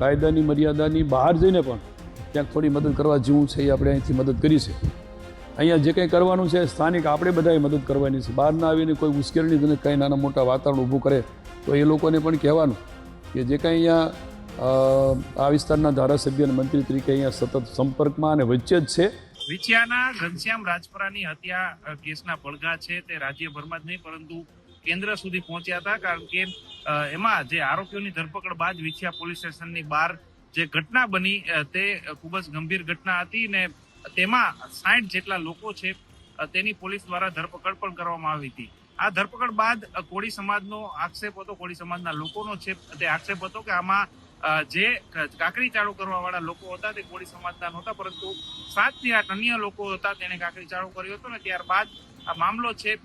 કાયદાની મર્યાદાની બહાર જઈને પણ ક્યાંક થોડી મદદ કરવા જેવું છે એ આપણે અહીંથી મદદ કરી છે. અહીંયા જે કંઈ કરવાનું છે, સ્થાનિક આપણે બધાએ મદદ કરવાની છે. બહારના આવીને કોઈ મુશ્કેલી અને કંઈ નાના મોટા વાતાવરણ ઊભું કરે તો એ લોકોને પણ કહેવાનું કે જે કાંઈ અહીંયા આ વિસ્તારના ધારાસભ્ય અને મંત્રી તરીકે અહીંયા સતત સંપર્કમાં અને વચ્ચે જ છે. વિછિયાના ઘનશ્યામ રાજપરાની હત્યા કેસના પડઘા છે, તે રાજ્યભરમાં જ નહીં, પરંતુ કેન્દ્ર સુધી પહોંચ્યા હતા, કારણ કે એમાં જે આરોપીઓની ધરપકડ બાદ વિછિયા પોલીસ સ્ટેશનની બહાર જે ઘટના બની તે ખૂબ જ ગંભીર ઘટના હતી ને તેમાં સાઠ જેટલા લોકો છે તેની પોલીસ દ્વારા ધરપકડ પણ કરવામાં આવી હતી. આ ધરપકડ બાદ કોળી સમાજનો આક્ષેપ હતો, કોળી સમાજના લોકોનો છે, તે આક્ષેપ હતો કે આમાં જે કાકરી ચાળો કરવા વાળા લોકો હતા તે કોળી સમાજના નહોતા, પરંતુ સાતથી આઠ અન્ય લોકો હતા તેને કાકરી ચાળો કર્યો હતો ને ત્યારબાદ આ મામલો છે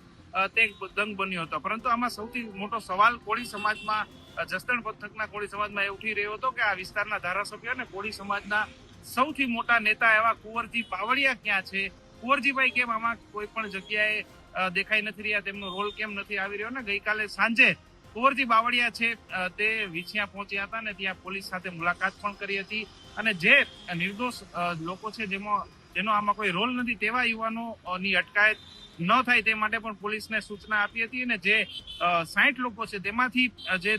તે દંગ બન્યો હતો. પરંતુ આમાં સૌથી મોટો સવાલ કોળી સમાજમાં જસદણ પંથકના કોળી સમાજમાં એ ઉઠી રહ્યો હતો કે આ વિસ્તારના ધારાસભ્ય અને કોળી સમાજના સૌથી મોટા નેતા એવા કુંવરજી પાવડિયા ક્યાં છે? કુંવરજીભાઈ કેમ આમાં કોઈ પણ જગ્યાએ દેખાઈ નથી રહ્યા, તેમનો રોલ કેમ નથી આવી રહ્યો? ને ગઈકાલે સાંજે કુંવરજી બાવળિયા છે તે વિછિયા પહોંચ્યા હતા ને ત્યાં પોલીસ સાથે મુલાકાત પણ કરી હતી. અને જે નિર્દોષ લોકો છે, જેમાં જેનો આમાં કોઈ રોલ નથી, તેવા યુવાનોની અટકાયત ન થાય તે માટે પણ પોલીસને સૂચના આપી હતી અને જે સાઠ લોકો છે તેમાંથી જે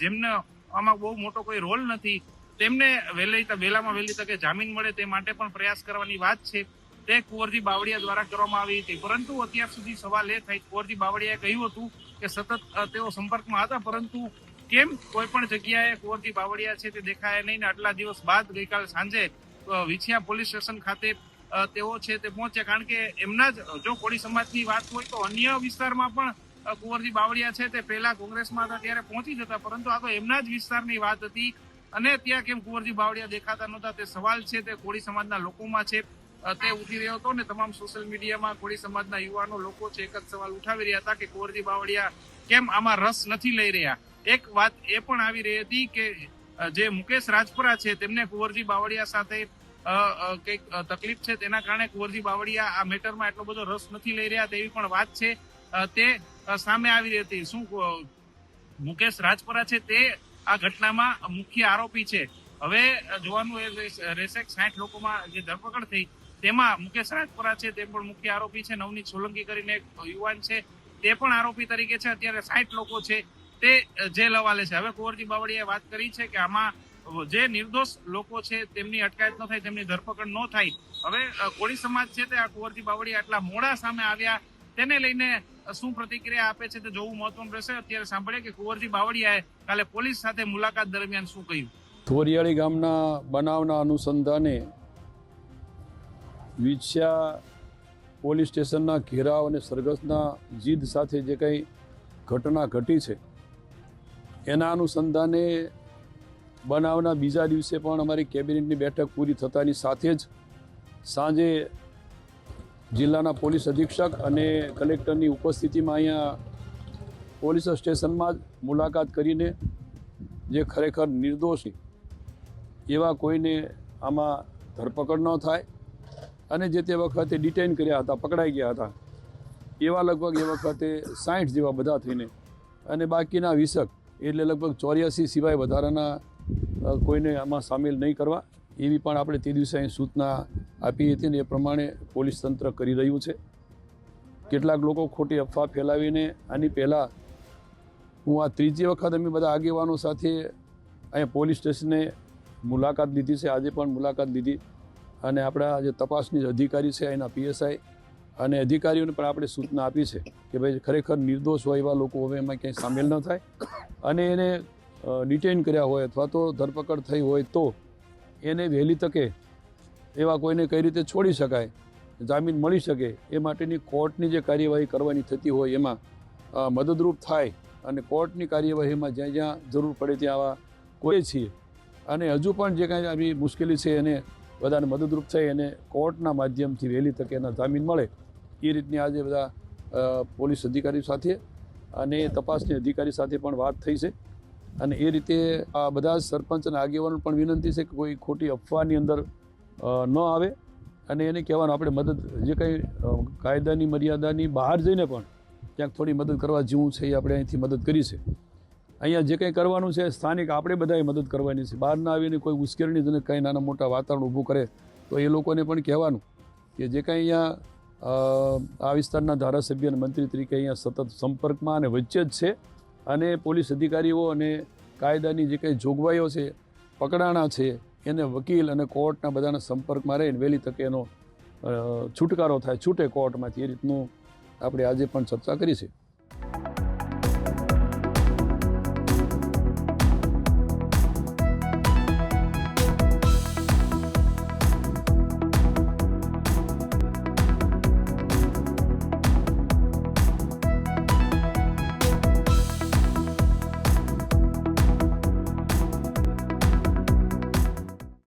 જેમને આમાં બહુ મોટો કોઈ રોલ નથી, તેમને વહેલી વહેલામાં વહેલી તકે જામીન મળે તે માટે પણ પ્રયાસ કરવાની વાત છે. તે કુંવરજી બાવળિયા દ્વારા કરવામાં આવી હતી. પરંતુ અત્યાર સુધી સવાલ એ થાય, કુંવરજી બાવળિયાએ કહ્યું હતું કે સતત તેઓ સંપર્કમાં હતા, પરંતુ કેમ કોઈ પણ જગ્યાએ કુંવરજી બાવળિયા છે તે દેખાયા નહીં ને આટલા દિવસ બાદ ગઈકાલ સાંજે વિછિયા પોલીસ સ્ટેશન ખાતે તેઓ છે તે પહોંચ્યા. કારણ કે એમના જ, જો કોળી સમાજની વાત હોય તો અન્ય વિસ્તારમાં પણ કુંવરજી બાવળિયા છે તે પહેલા કોંગ્રેસમાં હતા, ત્યારે પહોંચી જતા પરંતુ આ તો એમના જ વિસ્તારની વાત હતી. અને ત્યાં કેમ કુંવરજી બાવળિયા દેખાતા નહોતા, તે સવાલ છે તે કોળી સમાજના લોકોમાં છે. તે ઉઠી રહ્યો હતો ને તમામ સોશિયલ મીડિયામાં કોળી સમાજના યુવાનો લોકો છે એક જ સવાલ ઉઠાવી રહ્યા હતા કે કુંવરજી બાવળિયા કેમ આમાં રસ નથી લઈ રહ્યા? એક વાત એ પણ આવી રહી હતી કે જે મુકેશ રાજપરા છે તેમને કુંવરજી બાવળિયા સાથે કંઈક તકલીફ છે તેના કારણે કુંવરજી બાવળિયા આ મેટરમાં એટલો બધો રસ નથી લઈ રહ્યા તેવી પણ વાત છે. તે સામે આવી રહી હતી. શું મુકેશ રાજપરા છે તે આ ઘટનામાં મુખ્ય આરોપી છે. હવે જોવાનું એ રહેશે- સાઠ લોકોમાં જે ધરપકડ થઈ, તેમાં મુકેશ રાજપરા છે તે પણ મુખ્ય આરોપી છે. નવનીત સોલંકી કરીને એક યુવાન છે. તે પણ આરોપી તરીકે છે. અત્યારે સાઠ લોકો છે તે જેલ હવાલે છે. હવે કુંવરજી બાવળીએ વાત કરી છે કે આમાં જે નિર્દોષ લોકો છે, તેમની અટકાયત ન થાય, તેમની ધરપકડ ન થાય. હવે કોળી સમાજ છે તે આ કુંવરજી બાવળી આટલા મોડા સામે આવ્યા. તેને લઈને શું પ્રતિક્રિયા આપે છે તે જોવું મહત્વનું રહેશે? અત્યારે સાંભળીએ કે કુંવરજી બાવળિયાએ કાલે પોલીસ સાથે મુલાકાત દરમિયાન શું કહ્યું? ધોરિયાળી ગામના બનાવના અનુસંધાને વિછ્યા પોલીસ સ્ટેશનના ઘેરાવ અને સરઘસના જીદ સાથે જે કંઈ ઘટના ઘટી છે, એના અનુસંધાને બનાવના બીજા દિવસે પણ અમારી કેબિનેટની બેઠક પૂરી થતાની સાથે જ સાંજે જિલ્લાના પોલીસ અધિક્ષક અને કલેક્ટરની ઉપસ્થિતિમાં અહીંયા પોલીસ સ્ટેશનમાં જ મુલાકાત કરીને જે ખરેખર નિર્દોષ એવા કોઈને આમાં ધરપકડ ન થાય અને જે તે વખતે ડિટેન કર્યા હતા, પકડાઈ ગયા હતા, એવા લગભગ એ વખતે સાઠ જેવા બધા થઈને અને બાકીના વીસક, એટલે લગભગ ચોર્યાસી સિવાય વધારાના કોઈને આમાં સામેલ નહીં કરવા. એવી પણ આપણે તે દિવસે અહીં સૂચના આપી હતી ને એ પ્રમાણે પોલીસ તંત્ર કરી રહ્યું છે. કેટલાક લોકો ખોટી અફવા ફેલાવીને આની પહેલાં હું આ ત્રીજી વખત અમે બધા આગેવાનો સાથે અહીંયા પોલીસ સ્ટેશને મુલાકાત લીધી છે. આજે પણ મુલાકાત લીધી. અને આપણા જે તપાસની જે અધિકારી છે એના પીએસઆઈ અને અધિકારીઓને પણ આપણે સૂચના આપી છે કે ભાઈ ખરેખર નિર્દોષ હોય એવા લોકો હવે એમાં ક્યાંય સામેલ ન થાય. અને એને ડિટેન કર્યા હોય અથવા તો ધરપકડ થઈ હોય તો એને વહેલી તકે એવા કોઈને કઈ રીતે છોડી શકાય, જામીન મળી શકે એ માટેની કોર્ટની જે કાર્યવાહી કરવાની થતી હોય એમાં મદદરૂપ થાય અને કોર્ટની કાર્યવાહીમાં જ્યાં જ્યાં જરૂર પડે ત્યાં આવા કોઈ છીએ. અને હજુ પણ જે કાંઈ આવી મુશ્કેલી છે એને બધાને મદદરૂપ થઈ અને કોર્ટના માધ્યમથી વહેલી તકે એના જામીન મળે, એ રીતની આજે બધા પોલીસ અધિકારી સાથે અને તપાસની અધિકારી સાથે પણ વાત થઈ છે. અને એ રીતે આ બધા સરપંચ અને આગેવાનો પણ વિનંતી છે કે કોઈ ખોટી અફવાની અંદર ન આવે. અને એને કહેવાનું આપણે મદદ, જે કંઈ કાયદાની મર્યાદાની બહાર જઈને પણ ક્યાંક થોડી મદદ કરવા જેવું છે એ આપણે અહીંથી મદદ કરી છે. અહીંયા જે કંઈ કરવાનું છે, સ્થાનિક આપણે બધાએ મદદ કરવાની છે. બહાર ના આવીને કોઈ ઉશ્કેરણીજનક કંઈ નાના મોટા વાતાવરણ ઊભું કરે, તો એ લોકોને પણ કહેવાનું કે જે કંઈ અહીંયા આ વિસ્તારના ધારાસભ્ય અને મંત્રી તરીકે અહીંયા સતત સંપર્કમાં અને વચ્ચે જ છે. અને પોલીસ અધિકારીઓ અને કાયદાની જે કંઈ જોગવાઈઓ છે, પકડાણા છે, એને વકીલ અને કોર્ટના બધાના સંપર્કમાં રહીને વહેલી તકે એનો છુટકારો થાય, છૂટે કોર્ટમાંથી એ રીતનું આપણે આજે પણ ચર્ચા કરી છે.